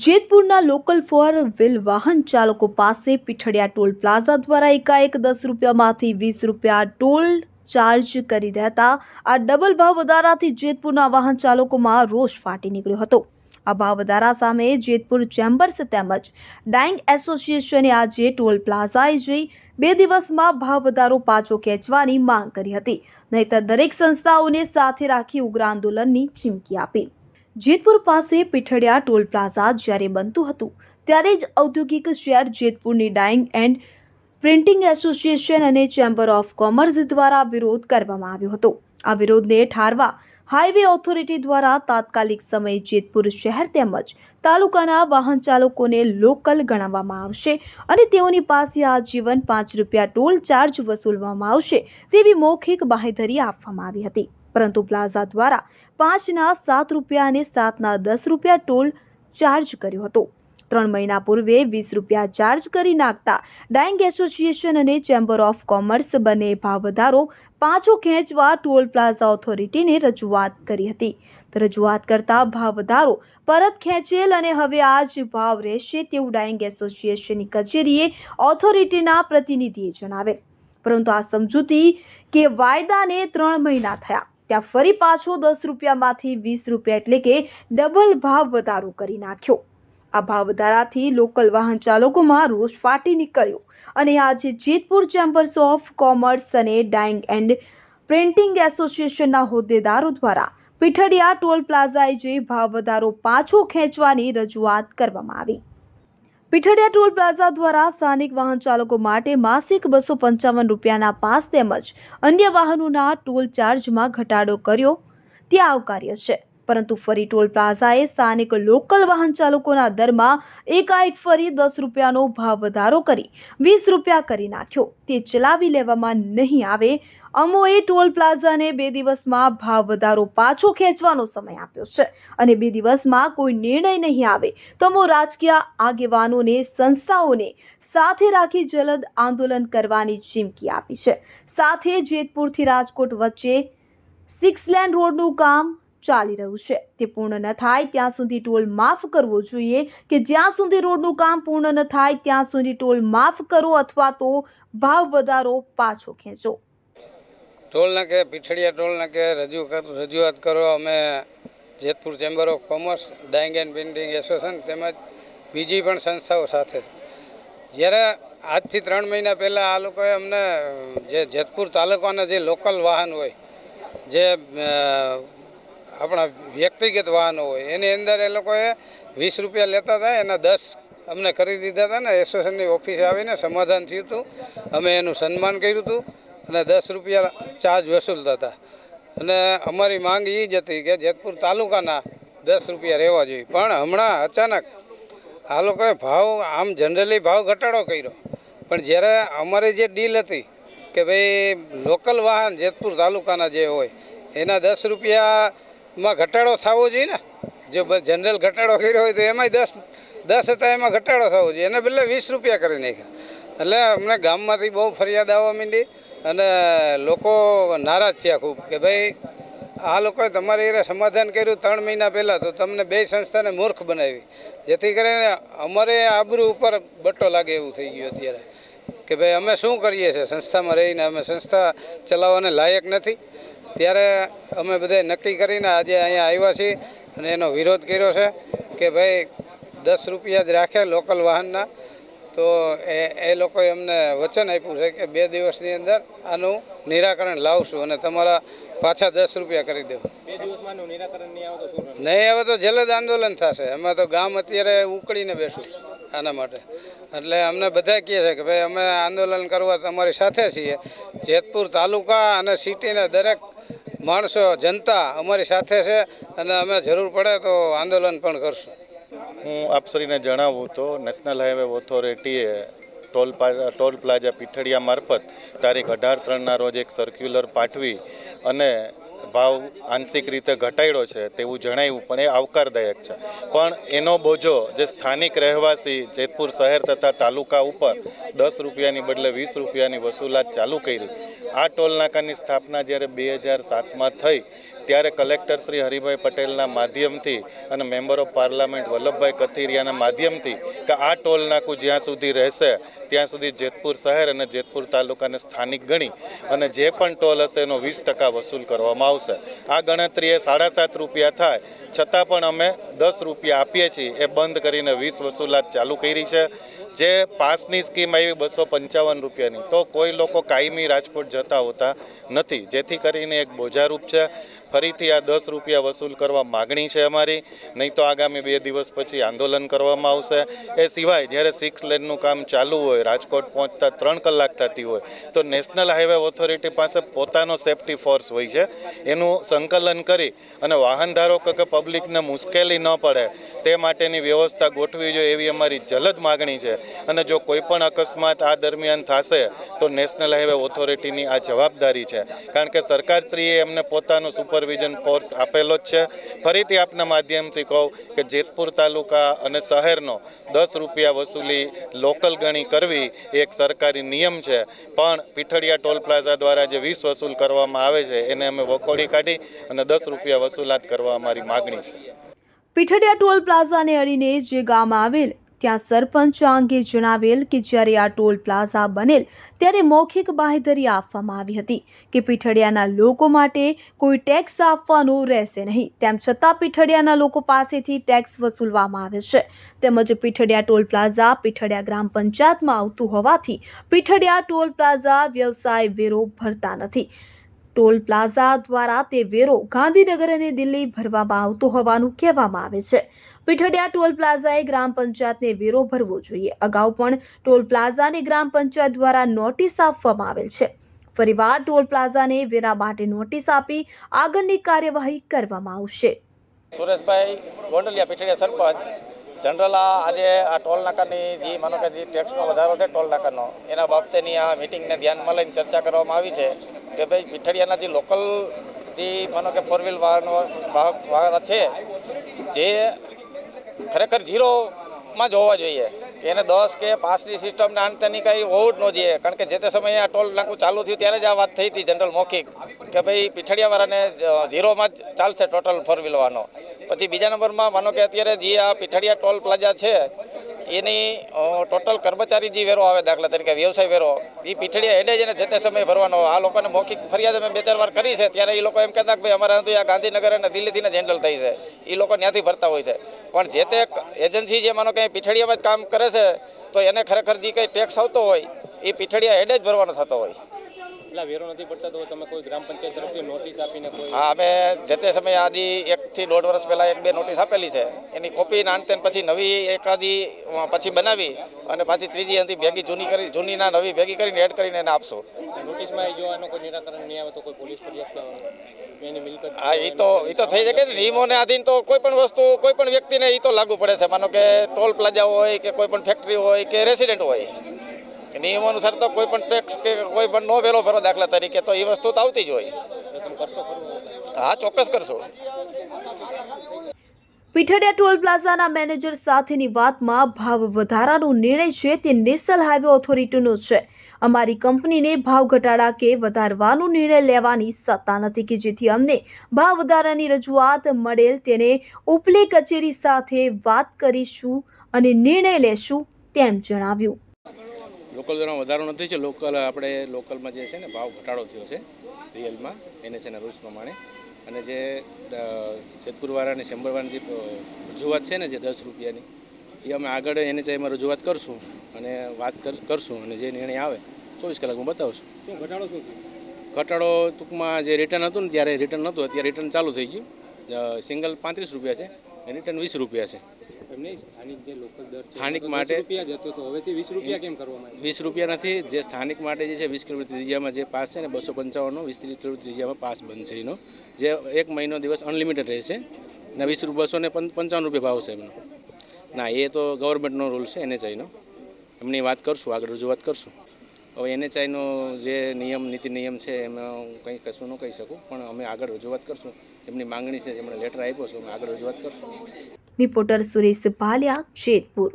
જેતપુરના local for wheel વાહન ચાલકો પાસે પીઠડિયા ટોલ પ્લાઝા દ્વારા એકાએક દસ રૂપિયામાંથી વીસ રૂપિયા ટોલ ચાર્જ કરી દેતા આ ડબલ ભાવ વધારાથી જેતપુરના વાહન ચાલકોમાં રોષ ફાટી નીકળ્યો હતો. આ ભાવ વધારા સામે જેતપુર ચેમ્બર્સ તેમજ ડાઇંગ એસોસિએશને આજે ટોલ પ્લાઝાએ જઈ બે દિવસમાં ભાવ વધારો પાછો ખેંચવાની માંગ કરી હતી. નહીતર દરેક સંસ્થાઓને સાથે રાખી ઉગ્ર આંદોલનની ચીમકી આપી. જેતપુર પાસે પીઠડિયા ટોલ પ્લાઝા જ્યારે બનતું હતું, ત્યારે જ ઔદ્યોગિક શહેર જેતપુરની ડાઇંગ એન્ડ પ્રિન્ટિંગ એસોસિએશન અને ચેમ્બર ઓફ કોમર્સ દ્વારા વિરોધ કરવામાં આવ્યો હતો. આ વિરોધને ઠારવા હાઈવે ઓથોરિટી દ્વારા તાત્કાલિક સમયે જેતપુર શહેર તેમજ તાલુકાના વાહન ચાલકોને લોકલ ગણાવવામાં આવશે અને તેઓની પાસે આજીવન પાંચ રૂપિયા ટોલ ચાર્જ વસૂલવામાં આવશે તેવી મૌખિક બાહેધરી આપવામાં આવી હતી. પરંતુ પ્લાઝા દ્વારા પાંચના સાત રૂપિયા અને સાતના દસ રૂપિયા ટોલ ચાર્જ કર્યો હતો. ત્રણ મહિના પૂર્વે વીસ રૂપિયા ચાર્જ કરી નાખતા ડાઇંગ એસોસિએશન અને ચેમ્બર ઓફ કોમર્સ બંને ભાવ વધારો પાછો ખેંચવા ટોલ પ્લાઝા ઓથોરિટીને રજૂઆત કરી હતી. રજૂઆત કરતા ભાવ વધારો પરત ખેંચેલ અને હવે આ જ ભાવ રહેશે તેવું ડાઇંગ એસોસિએશનની કચેરીએ ઓથોરિટીના પ્રતિનિધિએ જણાવેલ. પરંતુ આ સમજૂતી કે વાયદાને ત્રણ મહિના થયા. ત્યાં ફરી પાછો દસ રૂપિયામાંથી વીસ રૂપિયા એટલે કે ડબલ ભાવ વધારો કરી નાખ્યો. આ ભાવ વધારાથી લોકલ વાહન ચાલકોમાં રોષ ફાટી નીકળ્યો અને આજે જેતપુર ચેમ્બર્સ ઓફ કોમર્સ અને ડાઇંગ એન્ડ પ્રિન્ટિંગ એસોસિએશનના હોદ્દેદારો દ્વારા પીઠડિયા ટોલ પ્લાઝાએ જે ભાવ વધારો પાછો ખેંચવાની રજૂઆત કરવામાં આવી. પીઠડિયા ટોલ પ્લાઝા દ્વારા સ્થાનિક વાહન ચાલકો માટે માસિક બસો પંચાવન રૂપિયાના પાસ તેમજ અન્ય વાહનોના ટોલ ચાર્જમાં ઘટાડો કર્યો. તે આવકાર્ય છે. પરંતુ ફરી ટોલ પ્લાઝાએ સ્થાનિક લોકલ વાહન ચાલકોના દરમાં એકાએક ફરી દસ રૂપિયાનો ભાવ વધારો કરી, વીસ રૂપિયા કરી નાખ્યો. તે ચલાવી લેવામાં નહીં આવે. અમોએ ટોલ પ્લાઝાને બે દિવસમાં ભાવ વધારો પાછો ખેંચવાનો સમય આપ્યો છે અને બે દિવસમાં કોઈ નિર્ણય નહીં આવે. તો અમો રાજકીય આગેવાનોને સંસ્થાઓને સાથે રાખી જલદ આંદોલન કરવાની ચીમકી આપી છે. સાથે જેતપુરથી રાજકોટ વચ્ચે સિક્સ લેન રોડનું કામ ચાલી રહ્યું છે. તે પૂર્ણ ન થાય ત્યાં સુધી ટોલ માફ કરવો જોઈએ કે જ્યાં સુધી રોડનું કામ પૂર્ણ ન થાય ત્યાં સુધી ટોલ માફ કરો અથવા તો ભાવ વધારો પાછો ખેંચો. ટોલ નાકે પીઠડિયા ટોલ નાકે રજૂ રજૂઆત કરો. અમે Jetpur chamber of commerce dyeing and painting association તેમજ બીજી પણ સંસ્થાઓ સાથે. જ્યારે આજથી ત્રણ મહિના પહેલાં આ લોકોએ અમને જે જેતપુર તાલુકાના જે લોકલ વાહન હોય, જે આપણા વ્યક્તિગત વાહનો હોય, એની અંદર એ લોકોએ વીસ રૂપિયા લેતા હતા, એના દસ અમને કરી દીધા હતા ને, એસોસિએશનની ઓફિસે આવીને સમાધાન થયું હતું. અમે એનું સન્માન કર્યું હતું અને દસ રૂપિયા ચાર્જ વસૂલતા હતા. અને અમારી માંગ એ જ હતી કે જેતપુર તાલુકાના દસ રૂપિયા રહેવા જોઈએ. પણ હમણાં અચાનક આ લોકોએ ભાવ, આમ જનરલી ભાવ ઘટાડો કર્યો. પણ જ્યારે અમારી જે ડીલ હતી કે ભાઈ લોકલ વાહન જેતપુર તાલુકાના જે હોય, એના દસ રૂપિયામાં ઘટાડો થવો જોઈએ ને. જો જનરલ ઘટાડો કર્યો હોય તો એમાંય દસ દસ હતા એમાં ઘટાડો થવો જોઈએ. એને બદલે વીસ રૂપિયા કરી નાખ્યા. એટલે અમને ગામમાંથી બહુ ફરિયાદ આવવા માંડી અને લોકો નારાજ થયા ખૂબ કે ભાઈ, આ લોકોએ તમારી એરે સમાધાન કર્યું ત્રણ મહિના પહેલાં તો તમને બે સંસ્થાને મૂર્ખ બનાવી. જેથી કરીને અમારે આબરૂ ઉપર બટ્ટો લાગે એવું થઈ ગયું અત્યારે. કે ભાઈ અમે શું કરીએ છીએ? સંસ્થામાં રહીને અમે સંસ્થા ચલાવવાને લાયક નથી. ત્યારે અમે બધાએ નક્કી કરીને આજે અહીંયા આવ્યા છીએ અને એનો વિરોધ કર્યો છે કે ભાઈ દસ રૂપિયા જ રાખે લોકલ વાહનના. તો એ એ લોકોએ અમને વચન આપ્યું છે કે બે દિવસની અંદર આનું નિરાકરણ લાવશું અને તમારા પાછા દસ રૂપિયા કરી દેવું. બે દિવસમાં આનું નહીં આવે તો જલદ આંદોલન થશે. એમાં તો ગામ અત્યારે ઉકળીને બેસું આના માટે. એટલે અમને બધા કહે છે કે ભાઈ અમે આંદોલન કરવા તમારી સાથે છીએ. જેતપુર તાલુકા અને સિટીના દરેક માણસો, જનતા અમારી સાથે છે અને અમે જરૂર પડે તો આંદોલન પણ કરશું. હું આપશ્રીને જણાવું તો નેશનલ હાઈવે ઓથોરિટીએ ટોલ ટોલ પ્લાઝા પીઠડિયા મારફત તારીખ અઢાર ત્રણના રોજ એક સર્ક્યુલર પાઠવી અને ભાવ આંશિક રીતે ઘટાડ્યો છે તેવું જણાવ્યું પણ એ આવકારદાયક છે. પણ એનો બોજો જે સ્થાનિક રહેવાસી જેતપુર શહેર તથા તાલુકા ઉપર દસ રૂપિયાની બદલે વીસ રૂપિયાની વસૂલાત ચાલુ કરી, આ ટોલનાકાની સ્થાપના જ્યારે બે હજાર સાતમાં થઈ, ત્યારે કલેક્ટર શ્રી હરિભાઈ પટેલના માધ્યમથી અને મેમ્બર ઓફ પાર્લામેન્ટ વલ્લભભાઈ કથિરિયાના માધ્યમથી કે આ ટોલનાકું જ્યાં સુધી રહેશે, ત્યાં સુધી જેતપુર શહેર અને જેતપુર તાલુકાને સ્થાનિક ગણી અને જે પણ ટોલ હશે એનો વીસ ટકા વસૂલ કરવામાં આવશે. આ ગણતરીએ સાડા સાત રૂપિયા થાય. છતાં પણ અમે દસ રૂપિયા આપીએ છીએ, એ બંધ કરીને વીસ વસૂલાત ચાલુ કરી છે, જે પાસની સ્કીમ આવી બસો પંચાવન રૂપિયાની. તો કોઈ લોકો કાયમી રાજકોટ જતા હોતા નથી. જેથી કરીને એક બોજારૂપ છે. ફરીથી આ દસ રૂપિયા વસૂલ કરવા માગણી છે અમારી. નહીં તો આગામી બે દિવસ પછી આંદોલન કરવામાં આવશે. એ સિવાય જ્યારે સિક્સ લેનનું કામ ચાલુ હોય, રાજકોટ પહોંચતા ત્રણ કલાક થતી હોય, તો નેશનલ હાઈવે ઓથોરિટી પાસે પોતાનો સેફટી ફોર્સ હોય છે. એનું સંકલન કરી અને વાહન ધારકો કે પબ્લિકને મુશ્કેલી ન પડે. તે માટેની વ્યવસ્થા ગોઠવી જોઈએ એવી અમારી જલદ માગણી છે. અને જો કોઈ પણ અકસ્માત આ દરમિયાન થશે, તો નેશનલ હાઈવે ઓથોરિટીની આ જવાબદારી છે. કારણ કે સરકારશ્રીએ એમને પોતાનો સુપરવિઝન ફોર્સ આપેલો જ છે. ફરીથી આપના માધ્યમથી કહું કે જેતપુર તાલુકા અને શહેરનો દસ રૂપિયા વસૂલી લોકલ ગણી કરવી એક સરકારી નિયમ છે. પણ પીઠડિયા ટોલ પ્લાઝા દ્વારા જે વીસ વસૂલ કરવામાં આવે છે, એને અમે વખોડી કાઢી અને દસ રૂપિયા વસૂલાત કરવા અમારી માગણી છે. પીઠડિયા ટોલ પ્લાઝાને અડીને જે ગામ આવેલ, ત્યાં સરપંચ અંગે જણાવેલ કે જ્યારે આ ટોલ પ્લાઝા બનેલ, ત્યારે મૌખિક બાહેધરી આપવામાં આવી હતી કે પીઠડિયાના લોકો માટે કોઈ ટેક્સ આપવાનો રહેશે નહીં. તેમ છતાં પીઠડિયાના લોકો પાસેથી ટેક્સ વસૂલવામાં આવે છે. તેમજ પીઠડિયા ટોલ પ્લાઝા પીઠડિયા ગ્રામ પંચાયતમાં આવતું હોવાથી પીઠડિયા ટોલ પ્લાઝા વ્યવસાય વેરો ભરતા નથી. ટોલ પ્લાઝા દ્વારા તે વેરો ગાંધીનગર અને દિલ્હી ભરવામાં આવતો હોવાનું કહેવામાં આવે છે. પીઠડિયા ટોલ પ્લાઝાએ ગ્રામ પંચાયતને વેરો ભરવો જોઈએ. અગાઉ પણ ટોલ પ્લાઝાને ગ્રામ પંચાયત દ્વારા નોટિસ આપવામાં આવેલ છે. ફરીવાર ટોલ પ્લાઝાને વેરા માટે નોટિસ આપી આગળની કાર્યવાહી કરવામાં આવશે. સુરેશભાઈ ગોંડલિયા પીઠડિયા સરપંચ, જનરલ આજે આ ટોલ નાકાની જે માનો કે જે ટેક્સનો વધારો છે ટોલ નાકાનો, એના બાબતેની આ મિટિંગને ધ્યાનમાં લઈને ચર્ચા કરવામાં આવી છે. કે ભાઈ પીઠડિયાના જે લોકલ જે માનો કે ફોર વ્હીલ વાહનો વાહન છે, જે ખરેખર ઝીરોમાં જ હોવા જોઈએ. કે એને દસ કે પાંચની સિસ્ટમને આનતેની કંઈ હોવું જ ન જોઈએ. કારણ કે જે તે સમયે આ ટોલ નાકું ચાલુ થયું ત્યારે જ આ વાત થઈ હતી જનરલ મૌખિક. કે ભાઈ પીઠડિયાવાળાને ઝીરોમાં જ ચાલશે ટોટલ ફોર વ્હીલ વાહનો. પછી બીજા નંબરમાં માનો કે અત્યારે જે આ પીઠડિયા ટોલ પ્લાઝા છે એની ટોટલ કર્મચારી જે વેરો આવે દાખલા તરીકે, વ્યવસાય વેરો એ પીઠડિયા હેડે જ જે તે સમયે ભરવાનો. આ લોકોને મૌખિક ફરિયાદ અમે બે ચાર વાર કરી છે, ત્યારે એ લોકો એમ કહેતા કે ભાઈ અમારા તો આ ગાંધીનગર અને દિલ્હીથી જ હેન્ડલ થઈ છે. એ લોકો ત્યાંથી ભરતા હોય છે. પણ જે તે એજન્સી જે માનો કંઈ પીઠડિયામાં જ કામ કરે છે, તો એને ખરેખર જે કંઈ ટેક્સ આવતો હોય એ પીઠડિયા હેડે જ ભરવાનો થતો હોય. એટલા વેરો નથી પડતા તો તમે કોઈ ગ્રામ પંચાયત તરફથી નોટિસ આપીને કોઈ હા અમે જે તે સમયે આદિ એકથી દોઢ વર્ષ પહેલાં એક બે નોટિસ આપેલી છે. એની કોપી નાનતેન પછી નવી એકાદી પછી બનાવી અને પાછી ત્રીજી અંતિ ભેગી જૂની કરી જૂનીના નવી ભેગી કરીને એડ કરીને એને આપશો. નોટિસમાં જો આનો કોઈ નિરાકરણ નહીં આવે તો કોઈ પોલીસ ફરિયાદ કરવાની એની મિલકત હા એ તો એ તો થઈ શકે ને. નિયમોને આધીન તો કોઈ પણ વસ્તુ કોઈ પણ વ્યક્તિને એ તો લાગુ પડે છે. માનો કે ટોલ પ્લાઝા હોય કે કોઈ પણ ફેક્ટરી હોય કે રેસિડેન્ટ હોય. નિયમો અનુસાર તો કોઈ પણ ટેક્સ કે કોઈ પણ નો વેલો ભરો દાખલા તરીકે, તો એ વસ્તુ તો આવતી જ હોય. હા, ચોક્કસ કરશો. પીઠડિયા ટોલ પ્લાઝાના મેનેજર સાથેની વાતમાં ભાવ વધારાનો નિર્ણય છે તે નેશનલ હાઈવે ઓથોરિટીનો છે. અમારી કંપનીને ભાવ ઘટાડા કે વધારવાનો નિર્ણય લેવાની સત્તા નથી કે જેથી અમને ભાવ વધારાની રજૂઆત મળેલ તેને ઉપલી કચેરી સાથે વાત કરીશું અને નિર્ણય લેશું તેમ જણાવ્યું. લોકલ દરમાં વધારો નથી છે લોકલ આપણે લોકલમાં જે છે ને ભાવ ઘટાડો થયો છે રિયલમાં એને છે ને રૂલ્સ પ્રમાણે. અને જે જેતપુરવાળા અને શંભરવાળાની જે રજૂઆત છે ને જે દસ રૂપિયાની એ અમે આગળ એને એમાં રજૂઆત કરશું અને વાત કરશું અને જે નિર્ણય આવે ચોવીસ કલાકમાં બતાવશું. શું ઘટાડો શું ઘટાડો ટૂંકમાં જે રિટર્ન હતું ને ત્યારે રિટર્ન નહોતું અત્યારે રિટર્ન ચાલુ થઈ ગયું. સિંગલ પાંત્રીસ રૂપિયા છે. અને ટન વીસ રૂપિયા છે. સ્થાનિક માટે- 10 રૂપિયા જ હતો તો હવેથી વીસ રૂપિયા કેમ કરવામાં વીસ રૂપિયા નથી જે સ્થાનિક માટે જે છે વીસ કિલોમીટર ત્રિજ્યામાં જે પાસ છે ને બસો પંચાવનનો વીસ કિલોમીટર ત્રિજ્યામાં પાસ બનશે એનો. જે એક મહિનો દિવસ અનલિમિટેડ રહેશે. ને વીસ રૂપિયા બસો ને પંચાવન રૂપિયા ભાવ છે એમનો. ના એ તો ગવર્મેન્ટનો રૂલ છે એનએચઆઈનો એમની વાત કરશું આગળ રજૂઆત કરશું. હવે એનએચઆઈનો જે નિયમ નીતિ નિયમ છે એમાં કંઈ કશું ન કહી શકું પણ અમે આગળ રજૂઆત કરશું. એમની માંગણી છે, એમણે લેટર આપ્યો છે, અમે આગળ રજૂઆત કરશું. રિપોર્ટર સુરેશ ભાલિયા જેતપુર